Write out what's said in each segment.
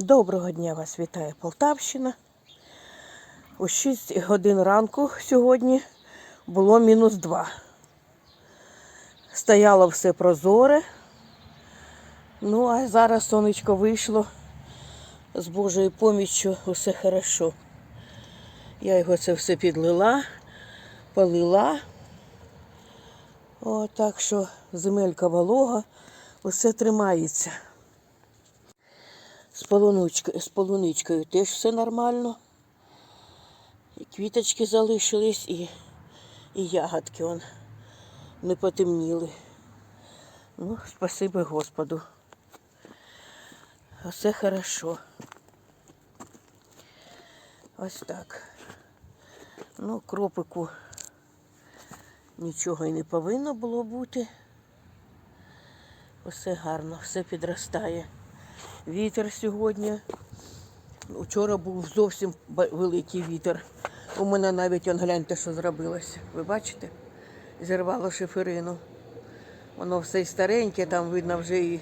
Доброго дня вас вітає Полтавщина. О 6 годин ранку сьогодні було мінус 2. Стояло все прозоре. Ну, а зараз сонечко вийшло. З Божою поміччю усе хорошо. Я його це все підлила, полила. О, так що земелька волога, усе тримається. З полуничкою, з полуничкою теж все нормально. І квіточки залишились, і, і ягодки он не потемніли. Ну, спасибі Господу. Все хорошо. Ось так. Ну, кропику нічого і не повинно було бути. Все гарно, все підростає. Вітер сьогодні. Вчора був зовсім великий вітер. У мене навіть он гляньте, що зробилося. Ви бачите? Зірвало шиферину. Воно все стареньке, там видно вже і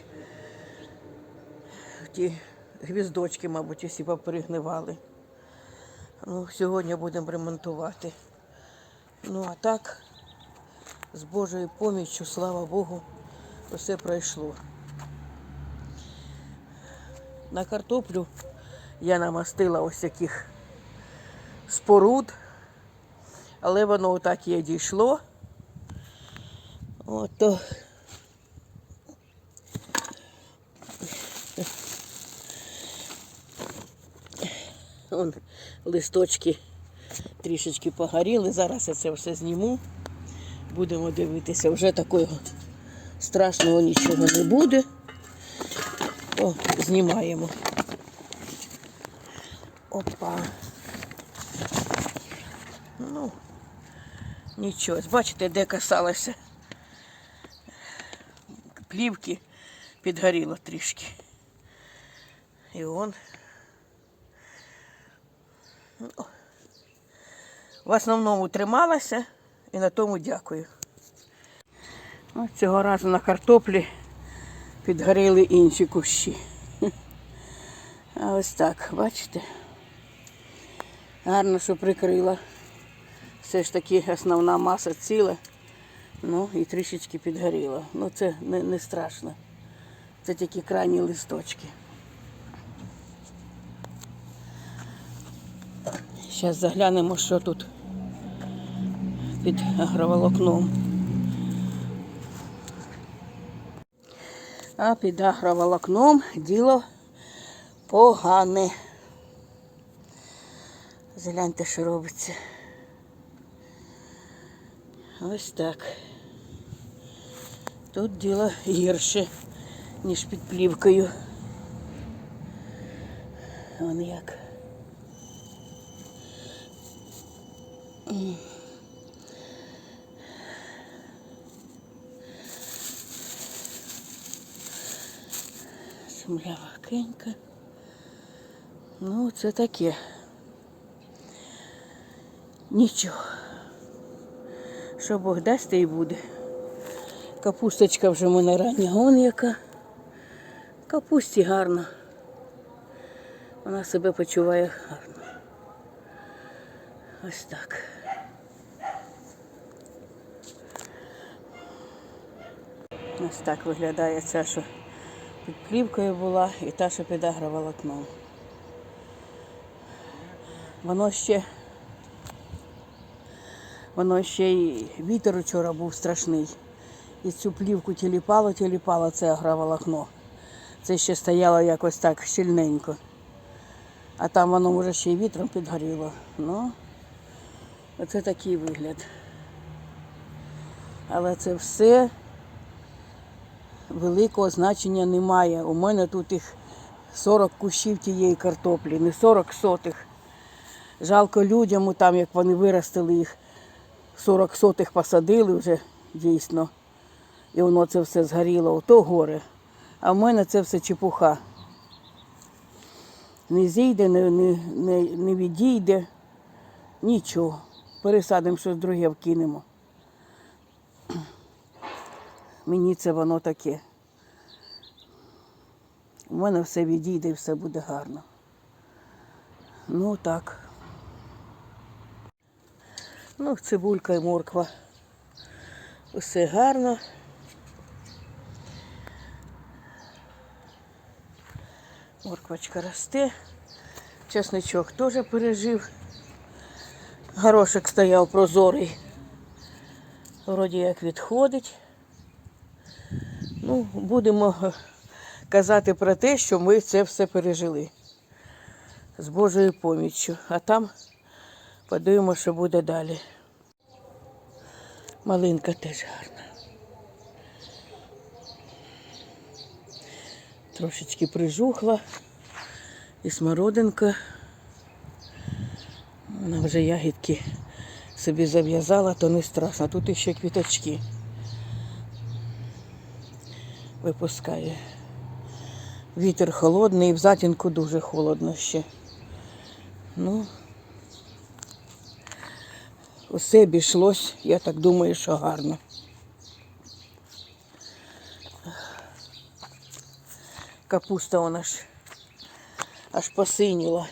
ті гвіздочки, мабуть, усі поперегнивали. Ну, сьогодні будемо ремонтувати. Ну, а так, з Божою поміччю, слава Богу, все пройшло. На картоплю я намастила ось таких споруд, але воно отак і дійшло. Ото. Вон листочки трішечки погоріли. Зараз я це все зніму. Будемо дивитися, вже такого страшного нічого не буде. О, знімаємо. Опа. Ну, нічого. Бачите, де касалося плівки, підгоріло трішки. І он. Ну, В основному трималася і на тому дякую. Ось цього разу на картоплі підгоріли інші кущі. А ось так, бачите? Гарно, що прикрила. Все ж таки основна маса ціла. Ну і трішечки підгоріла. Ну це не, не страшно. Це тільки крайні листочки. Зараз заглянемо, що тут під агроволокном. А під агроволокном діло погане. Загляньте, що робиться. Ось так. Тут діло гірше, ніж під плівкою. Вон як. Земля вакенька. Ну, це таке. Нічого. Що Бог дасть, те й буде. Капусточка вже в мене рання гон яка. Капусті гарно. Вона себе почуває гарно. Ось так. Ось так виглядає ця, що під плівкою була, і та, що під агроволокном. Воно ще, воно ще й вітер вчора був страшний. І цю плівку тіліпало, тіліпало це агроволокно. Це ще стояло якось так щільненько. А там воно може ще й вітром підгоріло. Ну, оце такий вигляд. Але це все великого значення немає. У мене тут їх 40 кущів тієї картоплі, не 40 сотих. Жалко людям, там як вони виростили їх, 40 сотих посадили вже дійсно. І воно це все згоріло, ото горе. А в мене це все чепуха. Не зійде, не, не, не, не відійде, нічого. Пересадимо щось друге вкинемо. Мені це воно таке. У мене все відійде і все буде гарно. Ну так. Ну, цибулька і морква. Усе гарно. Морквочка росте. Чесничок теж пережив. Горошек стояв прозорий. Вроді як відходить. Ну, будемо казати про те, що ми це все пережили з Божою поміччю. А там подивимося, що буде далі. Малинка теж гарна. Трошечки прижухла. І смородинка. Вона вже ягідки собі зав'язала, то не страшно. Тут ще квіточки випускає. Вітер холодний в затінку дуже холодно ще. Ну, усе обійшлось, я так думаю, що гарно. Капуста вона ж аж посиніла.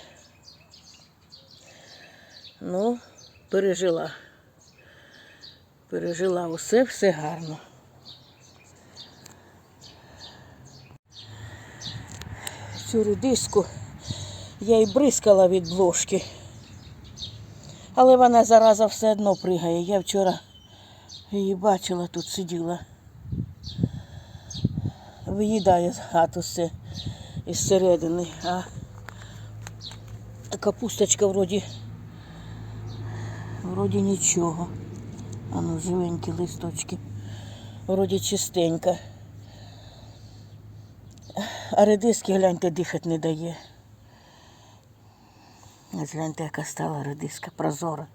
Ну, пережила. Пережила усе, все гарно. Цю редиску я й бризкала від блошки. Але вона зараза все одно пригає. Я вчора її бачила, тут сиділа. Виїдає з хату все із середини, а капусточка вроді, вроді нічого. А ну, живенькі листочки. Вроді чистенька. А редиски, гляньте, дихати не дає. Ось гляньте, яка стала редиска, прозора.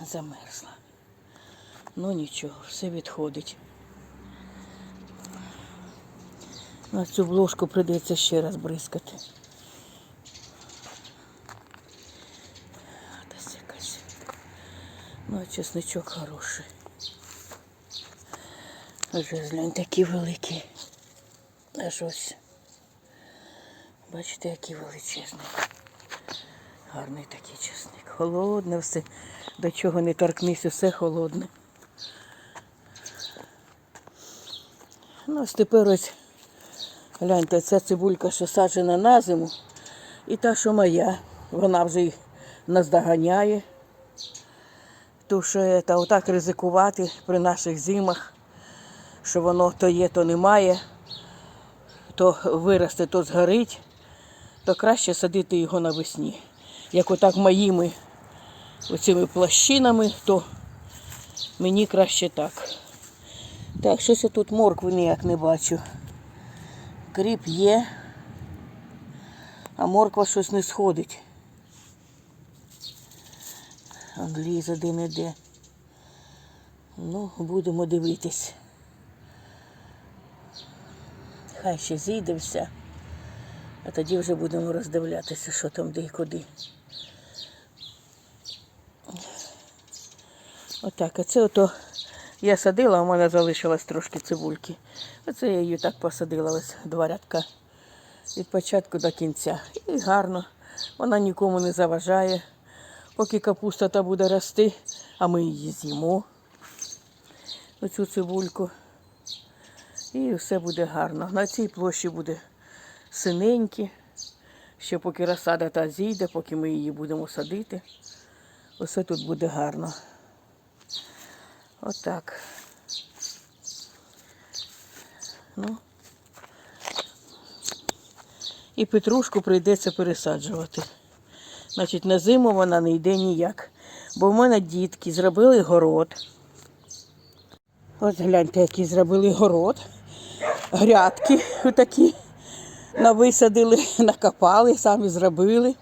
Замерзла. Ну нічого, все відходить. На цю бложку прийдеться ще раз бризкати. Десь якась. Ну, а чесничок хороший. Вже глянь такі великі. Аж ось. Бачите, який величезний. Гарний такий чесник. Холодне все. До чого не торкнись, усе холодне. Ну, ось тепер ось гляньте, ця цибулька, що саджена на зиму, і та, що моя. Вона вже їх наздоганяє. То що це, отак ризикувати при наших зимах, що воно то є, то немає, то виросте, то згорить, то краще садити його навесні. Як отак моїми оцими плащинами, то мені краще так. Так, щось я тут моркви ніяк не бачу. Кріп є, а морква щось не сходить. Он лізе де не де. Ну, будемо дивитись. Хай ще зійде все, а тоді вже будемо роздивлятися, що там де і куди. Отак, а це ото я садила, у мене залишилось трошки цибульки. Оце я її так посадила, ось два рядка від початку до кінця. І гарно, вона нікому не заважає. Поки капуста та буде рости, а ми її з'їмо, оцю цибульку. І все буде гарно. На цій площі буде синенькі. Ще поки розсада та зійде, поки ми її будемо садити. Усе тут буде гарно. Отак. Ну. І петрушку прийдеться пересаджувати. Значить, на зиму вона не йде ніяк. Бо в мене дітки зробили город. Ось гляньте, які зробили город. Грядки отакі нависадили, накопали, самі зробили.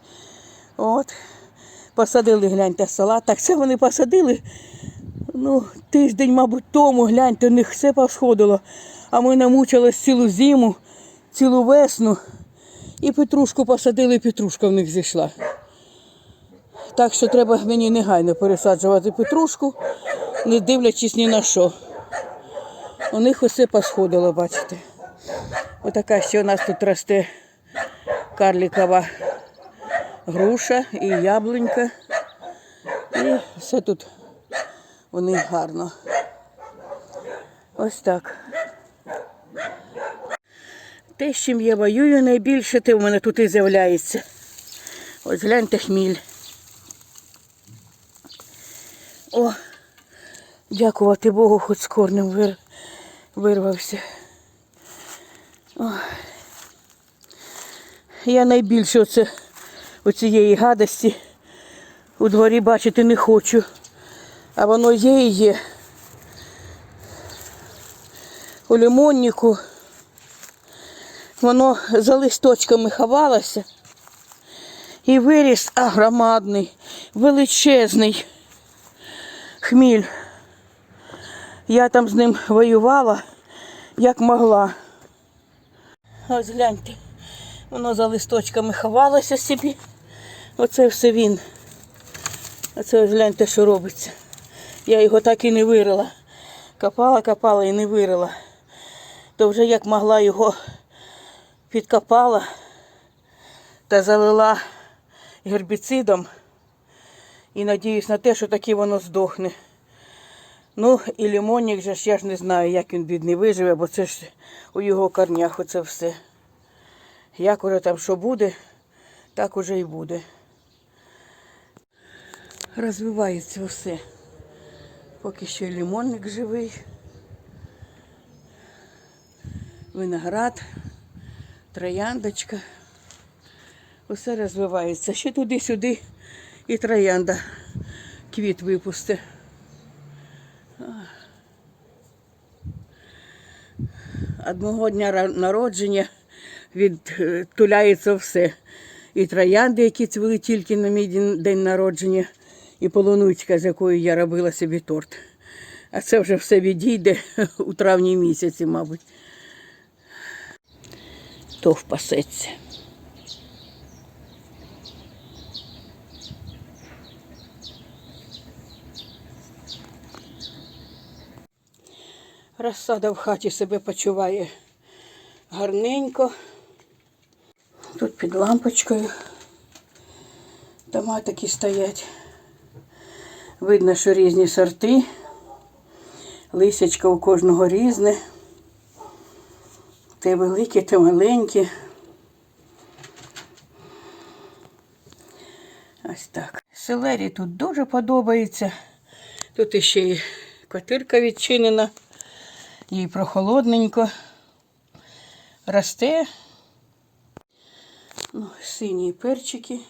От. Посадили, гляньте, салат. Так це вони посадили. Ну, тиждень, мабуть, тому, гляньте, у них все посходило. А ми намучились цілу зиму, цілу весну. І петрушку посадили, і петрушка в них зійшла. Так що треба мені негайно пересаджувати петрушку, не дивлячись ні на що. У них усе посходило, бачите. Отака ще у нас тут росте карлікова груша і яблунька. І все тут у них гарно. Ось так. Те, з чим я воюю найбільше, те в мене тут і з'являється. Ось гляньте хміль. О, дякувати Богу, хоч з корнем вир... вирвався. О. Я найбільше оце, оцієї гадості у дворі бачити не хочу. А воно є і є. У лимоннику воно за листочками ховалося і виріс агромадний, величезний хміль. Я там з ним воювала, як могла. Ось гляньте, воно за листочками ховалося собі. Оце все він. Оце ось гляньте, що робиться. Я його так і не вирила. Копала, копала і не вирила. То вже як могла його підкопала та залила гербіцидом. І надіюсь на те, що таки воно здохне. Ну і лимонник же ж я ж не знаю, як він бідний виживе, бо це ж у його корнях оце все. Як уже там що буде, так уже і буде. Розвивається все. Поки що і лимонник живий. Виноград, трояндочка. Усе розвивається. Ще туди-сюди і троянда квіт випусте. Одного дня народження відтуляється все. І троянди, які цвіли тільки на мій день- день народження, і полунучка, з якою я робила собі торт. А це вже все відійде у травні місяці, мабуть. То впасеться. Розсада в хаті себе почуває гарненько. Тут під лампочкою томатики стоять. Видно, що різні сорти. Лисячка у кожного різне. Те велике, те маленьке. Ось так. Селері тут дуже подобається. Тут іще й квартирка відчинена. Їй прохолодненько. Росте. Ну, сині перчики.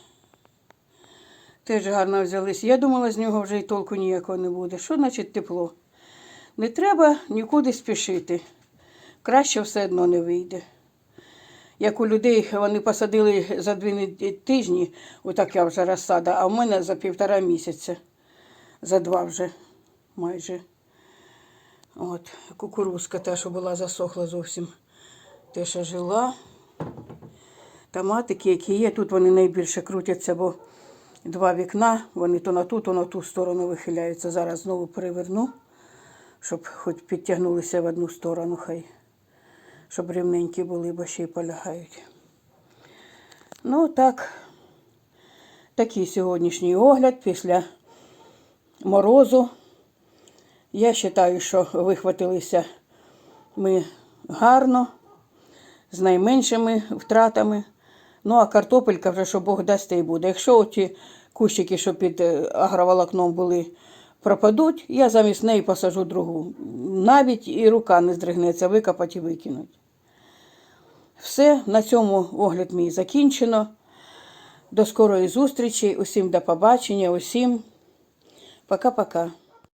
Теж гарно взялись. Я думала, з нього вже й толку ніякого не буде. Що значить тепло? Не треба нікуди спішити. Краще все одно не вийде. Як у людей вони посадили за дві тижні, отака вже розсада, а в мене за півтора місяця. За два вже майже. От, кукурузка та, що була засохла зовсім. Те, що жила. Томатики, які є, тут вони найбільше крутяться, бо два вікна, вони то на ту, то на ту сторону вихиляються. Зараз знову переверну, щоб хоч підтягнулися в одну сторону, хай, щоб рівненькі були, бо ще й полягають. Ну, так, такий сьогоднішній огляд після морозу. Я вважаю, що вихватилися ми гарно, з найменшими втратами. Ну, а картопелька вже, що Бог дасть, й буде. Якщо ті кущики, що під е, агроволокном були, пропадуть, я замість неї посажу другу. Навіть і рука не здригнеться, викопати і викинуть. Все, на цьому огляд мій закінчено. До скорої зустрічі, усім до побачення, усім пока-пока.